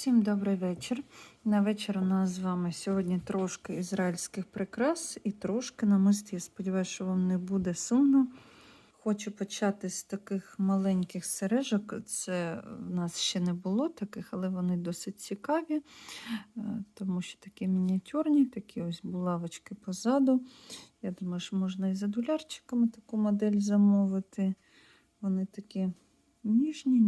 Всім добрий вечір. На вечір у нас з вами сьогодні трошки ізраїльських прикрас і трошки намисті. Я сподіваюся, що вам не буде сумно. Хочу почати з таких маленьких сережок. Це в нас ще не було таких, але вони досить цікаві, е, тому що такі мініатюрні, такі ось булавочки позаду. Я думаю, що можна і за дулярчиками таку модель замовити. Вони такі ніжні,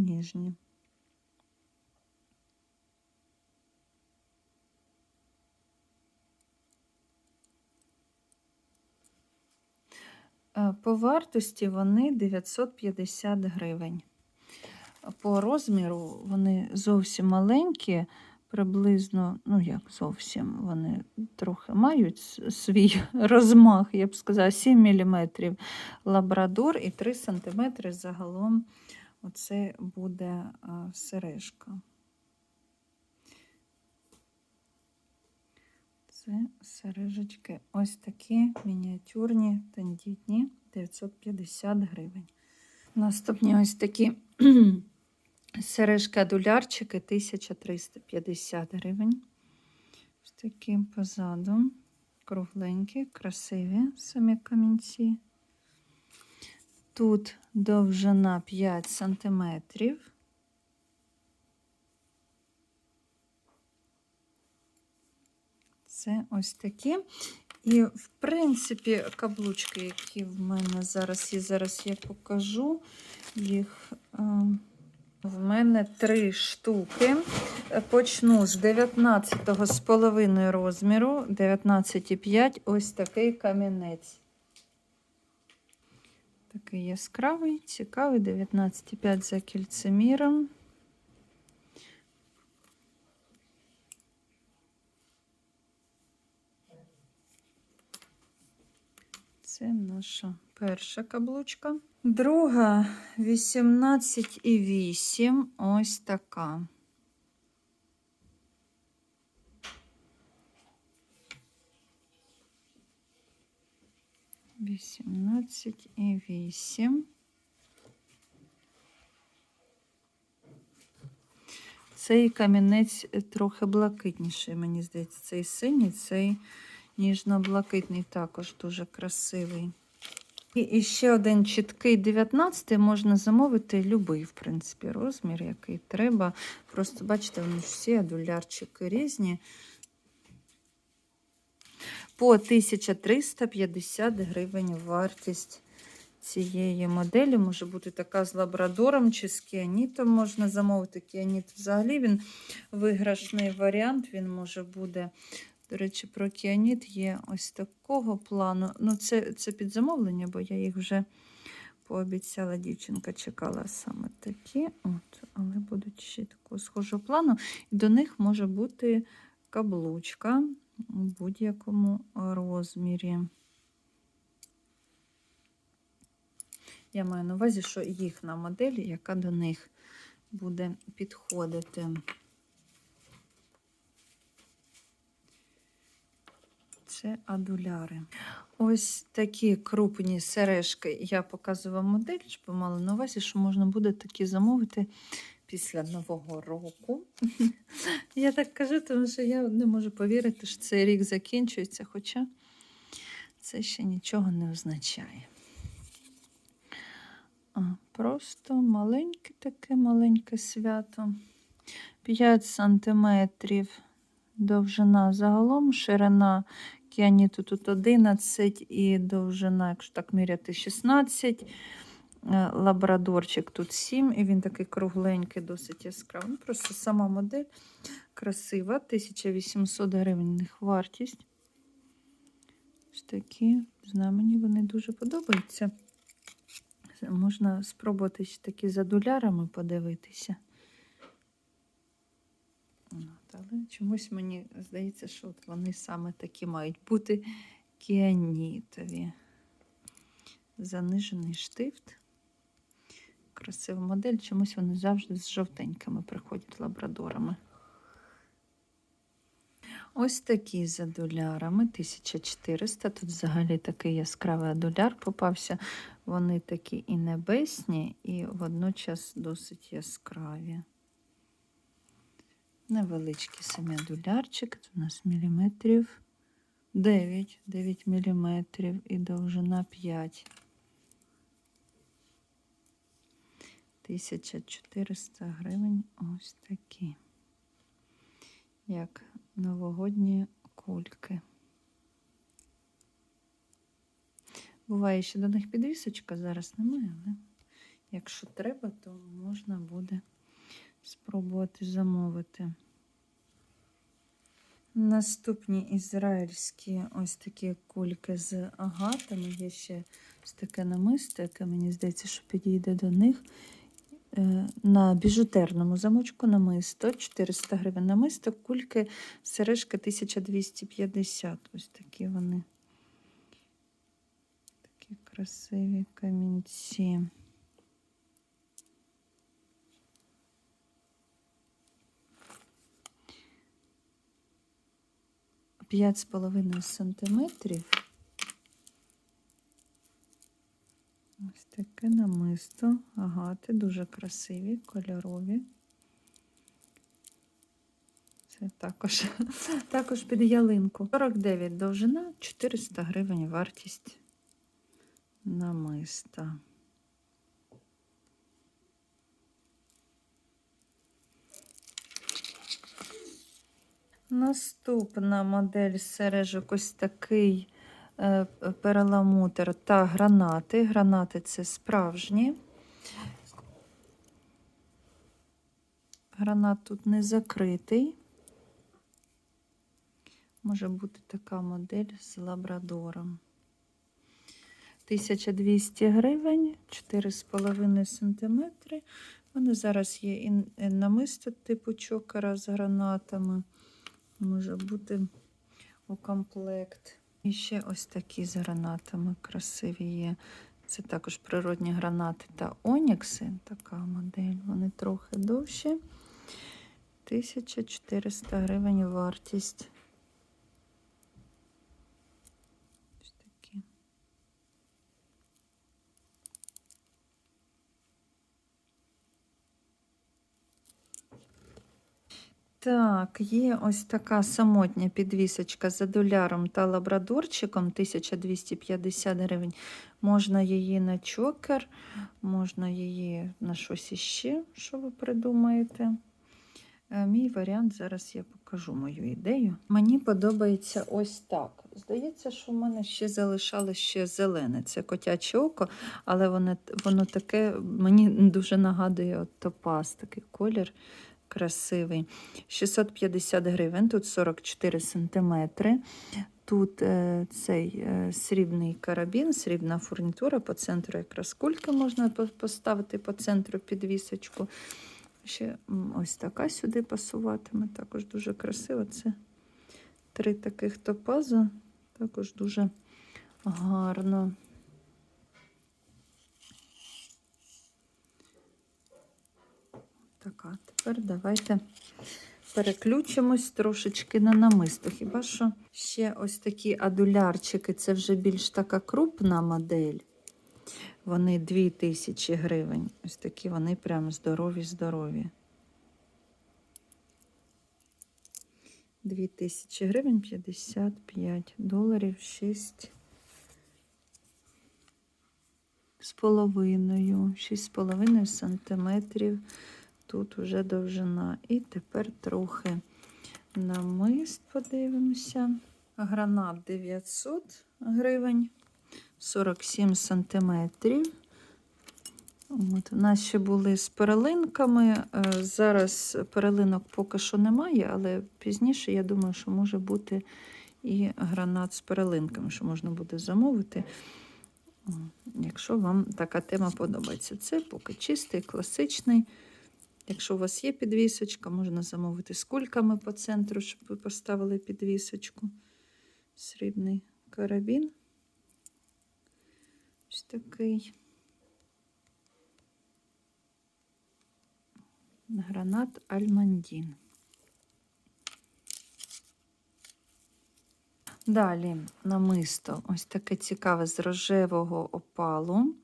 По вартості вони 950 гривень. По розміру вони зовсім маленькі, приблизно, ну як зовсім, вони трохи мають свій розмах, я б сказала, 7 мм лабрадор і 3 см загалом оце буде сережка. Це сережечки ось такі мініатюрні, тендітні, 950 гривень. Наступні ось такі сережки-адулярчики 1350 гривень. Ось такі позаду. Кругленькі, красиві самі камінці. Тут довжина 5 сантиметрів. Це ось такі. І, в принципі, каблучки, які в мене зараз є, зараз я покажу їх. е, В мене три штуки. Почну з 19 з половиною розміру, 19,5 ось такий камінець. Такий яскравий, цікавий, 19,5 за кільцеміром. Це наша перша каблучка. Друга 18,8. Ось така. Вісімнадцять і вісім. Цей камінець трохи блакитніший, мені здається, цей синій, цей ніжно-блакитний також дуже красивий. І, ще один чіткий 19 можна замовити любий, в принципі, розмір, який треба. Просто бачите, вони всі адулярчики різні. По 1350 гривень вартість цієї моделі. Може бути така з лабрадором чи з кіанітом можна замовити. Кіаніт взагалі він виграшний варіант, він може буде. До речі, про кіаніт є ось такого плану. Ну, це, це під замовлення, бо я їх вже пообіцяла, дівчинка чекала саме такі. От, але будуть ще такого схожого плану. І до них може бути каблучка у будь-якому розмірі. Я маю на увазі, що їхня модель, яка до них буде підходити. Це адуляри. Ось такі крупні сережки я показую вам модель, ви мали на увазі, що можна буде такі замовити після Нового року. Я так кажу, тому що я не можу повірити, що цей рік закінчується, хоча це ще нічого не означає. А, Просто маленьке таке маленьке свято. 5 сантиметрів довжина загалом, ширина кіаніту тут 11 і довжина, якщо так міряти, 16. Е, Лабрадорчик тут 7, і він такий кругленький, досить яскравий. Ну, Просто сама модель красива. 1800 гривень них вартість. Ось такі, знаю, мені вони дуже подобаються. Можна спробувати ще такі за долярами подивитися. От, але чомусь мені здається, що от вони саме такі мають бути кіанітові. Занижений штифт. Красива модель. Чомусь вони завжди з жовтенькими приходять лабрадорами. Ось такі з адулярами 1400. Тут взагалі такий яскравий адуляр попався. Вони такі і небесні, і водночас досить яскраві. Невеличкий семидулярчик. Це у нас міліметрів 9, 9 міліметрів і довжина 5. 1400 гривень ось такі. Як новогодні кульки. Буває ще до них підвісочка, зараз немає, але якщо треба, то можна буде спробувати замовити. Наступні ізраїльські ось такі кульки з агатами. Є ще ось таке намисто, яке мені здається, що підійде до них. Е, На біжутерному замочку намисто 400 гривень намисто, кульки сережки 1250. Ось такі вони. Такі красиві камінці. П'ять з половиною сантиметрів. Ось таке намисто, агати, дуже красиві, кольорові. Це також, також під ялинку. 49 довжина, 400 гривень вартість намиста. Наступна модель сережок ось такий е, перламутр та гранати. Гранати це справжні. Гранат тут не закритий. Може бути така модель з лабрадором. 1200 гривень, 4,5 см. Вони зараз є і і намисто типу чокера з гранатами. Може бути у комплект. І ще ось такі з гранатами красиві є. Це також природні гранати та онікси. Така модель. Вони трохи довші. 1400 гривень вартість. Ось такі. Так, є ось така самотня підвісочка з адуляром та лабрадорчиком 1250 гривень. Можна її на чокер, можна її на щось іще, що ви придумаєте. Е, Мій варіант, зараз я покажу мою ідею. Мені подобається ось так. Здається, що в мене ще залишалось ще зелене. Це котяче око, але воно, воно таке, мені дуже нагадує от топаз, такий колір красивий. 650 гривень, тут 44 сантиметри. Тут е, цей е, срібний карабін, срібна фурнітура по центру якраз кульки можна поставити по центру підвісочку. Ще ось така сюди пасуватиме, також дуже красиво. Це три таких топаза, також дуже гарно. Так, а тепер давайте переключимось трошечки на намисто. Хіба що ще ось такі адулярчики, це вже більш така крупна модель. Вони 2000 гривень. Ось такі вони прям здорові-здорові. 2000 гривень 55 доларів 6 з половиною, 6 з половиною сантиметрів. Тут уже довжина. І тепер трохи намист подивимося. Гранат 900 гривень, 47 сантиметрів. От, у нас ще були з перелинками. Е, Зараз перелинок поки що немає, але пізніше я думаю, що може бути і гранат з перелинками, що можна буде замовити. Якщо вам така тема подобається, це поки чистий, класичний. Якщо у вас є підвісочка, можна замовити з кульками по центру, щоб ви поставили підвісочку. Срібний карабін. Ось такий. Гранат Альмандін. Далі намисто ось таке цікаве з рожевого опалу.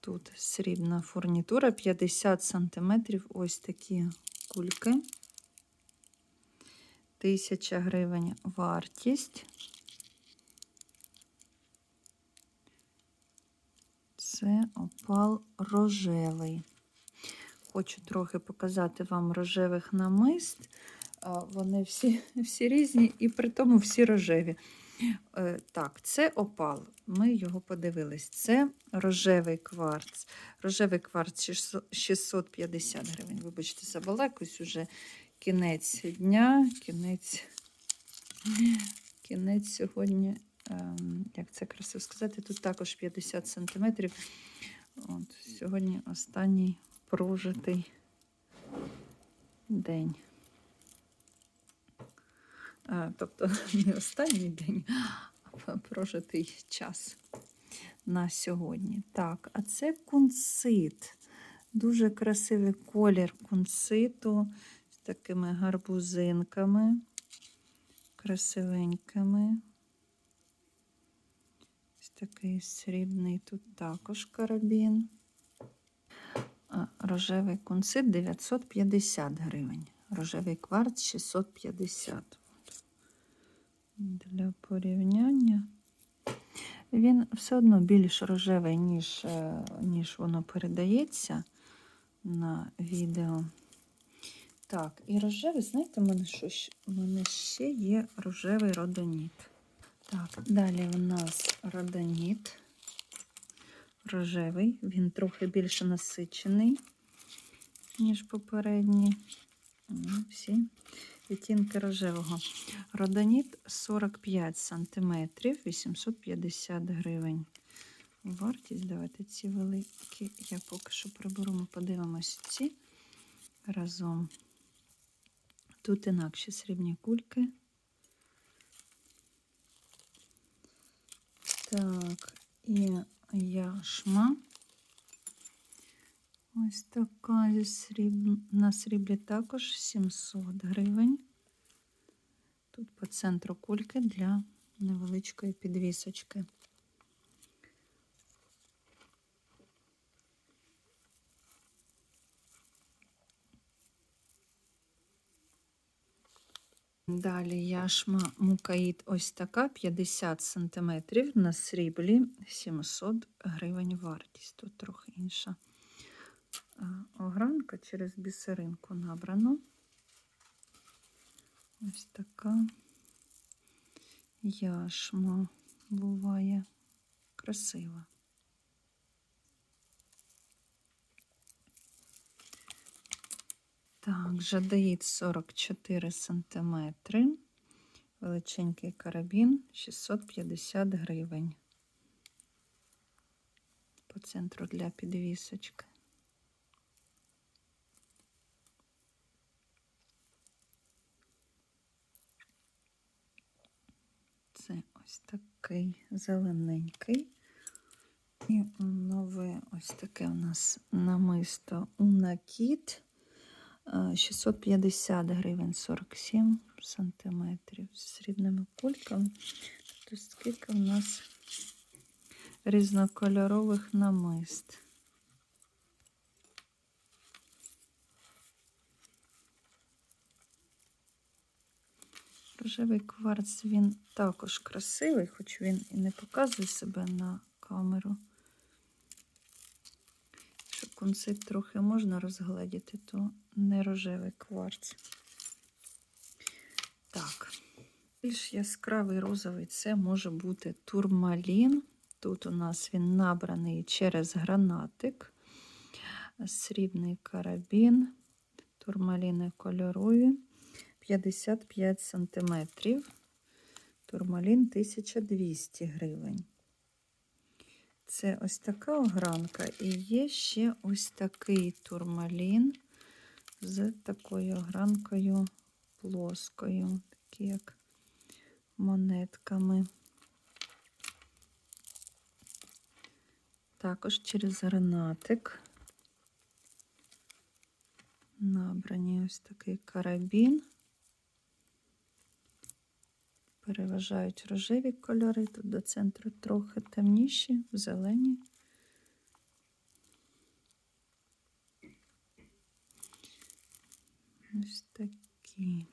Тут срібна фурнітура 50 см. Ось такі кульки. 1000 гривень вартість. Це опал рожевий. Хочу трохи показати вам рожевих намист. Вони всі, всі різні і при тому всі рожеві. Е, Так, це опал. Ми його подивились. Це рожевий кварц. Рожевий кварц 650 гривень. Вибачте, забалакусь уже кінець дня, кінець, кінець сьогодні, ем, як це красиво сказати, тут також 50 сантиметрів. От, сьогодні останній прожитий день. А, тобто не останній день, а прожитий час на сьогодні. Так, а це кунцит. Дуже красивий колір кунциту з такими гарбузинками, красивенькими. Ось такий срібний тут також карабін. Рожевий кунцит 950 гривень. Рожевий кварц 650. Для порівняння. Він все одно більш рожевий, ніж, е, ніж воно передається на відео. Так, і рожевий, знаєте, у мене, що, щ- у мене ще є рожевий родоніт. Так, далі у нас родоніт. Рожевий, він трохи більше насичений, ніж попередній. Всі відтінки рожевого. Родоніт 45 см, 850 гривень. Вартість, давайте ці великі. Я поки що приберу, подивимось ці разом. Тут інакші срібні кульки. Так, і яшма. Ось така сріб... на сріблі також 700 гривень. Тут по центру кульки для невеличкої підвісочки. Далі яшма мукаїд ось така 50 см на сріблі 700 гривень вартість. Тут трохи інша огранка через бісеринку набрано. Ось така яшма буває красива. Так, жадаїд 44 сантиметри. Величенький карабін 650 гривень. По центру для підвісочки. Це ось такий зелененький. І нове ось таке у нас намисто Унакіт. 650 гривень 47 сантиметрів з срібними кульками. Тобто скільки в нас різнокольорових намист. Рожевий кварц він також красивий, хоч він і не показує себе на камеру. Що концепт трохи можна розгледіти, то не рожевий кварц. Так, більш яскравий розовий це може бути турмалін. Тут у нас він набраний через гранатик, срібний карабін, турмаліни кольорові. 55 сантиметрів. Турмалін 1200 гривень. Це ось така огранка. І є ще ось такий турмалін з такою огранкою плоскою, такі як монетками. Також через гранатик. Набрані ось такий карабін. Переважають рожеві кольори, тут до центру трохи темніші, зелені. Ось такі.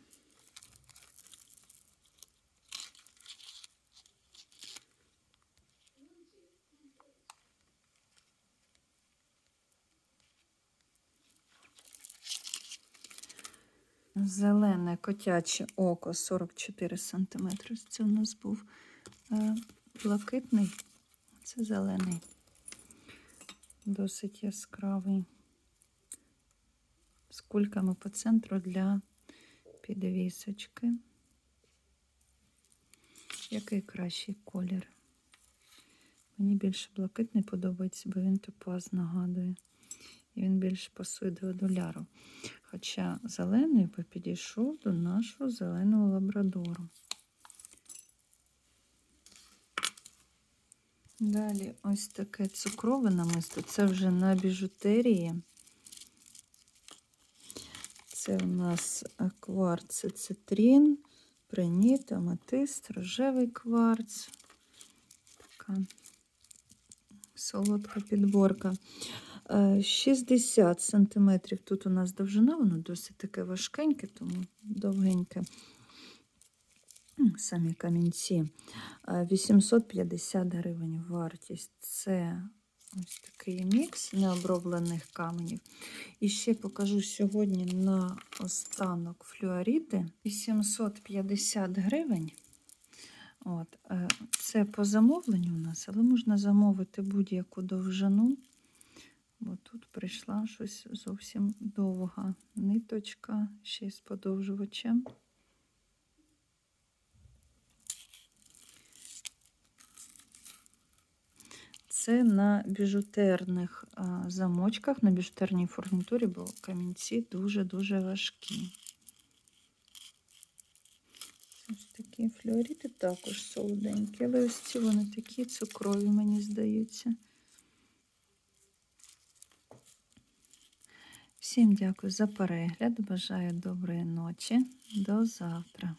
Зелене котяче око 44 см. Це у нас був е, блакитний, це зелений. Досить яскравий. З кульками по центру для підвісочки. Який кращий колір? Мені більше блакитний подобається, бо він топаз нагадує. І він більше пасує до одуляру. Хоча зелений би підійшов до нашого зеленого лабрадору. Далі ось таке цукрове намисто. Це вже на біжутерії. Це у нас кварц цитрін, приніт, аметист, рожевий кварц. Така солодка підборка. Е, 60 см тут у нас довжина, воно досить таке важкеньке, тому довгеньке. Самі камінці. Е, 850 гривень вартість. Це ось такий мікс необроблених каменів. І ще покажу сьогодні на останок флюоріти 850 гривень. От, е, це по замовленню у нас, але можна замовити будь-яку довжину. Бо тут прийшла щось зовсім довга ниточка, ще й з подовжувачем. Це на біжутерних замочках, на біжутерній фурнітурі, бо камінці дуже-дуже важкі. Ось такі флюоріти також солоденькі, але ось ці вони такі цукрові, мені здаються. Всім дякую за перегляд. Бажаю доброї ночі. До завтра.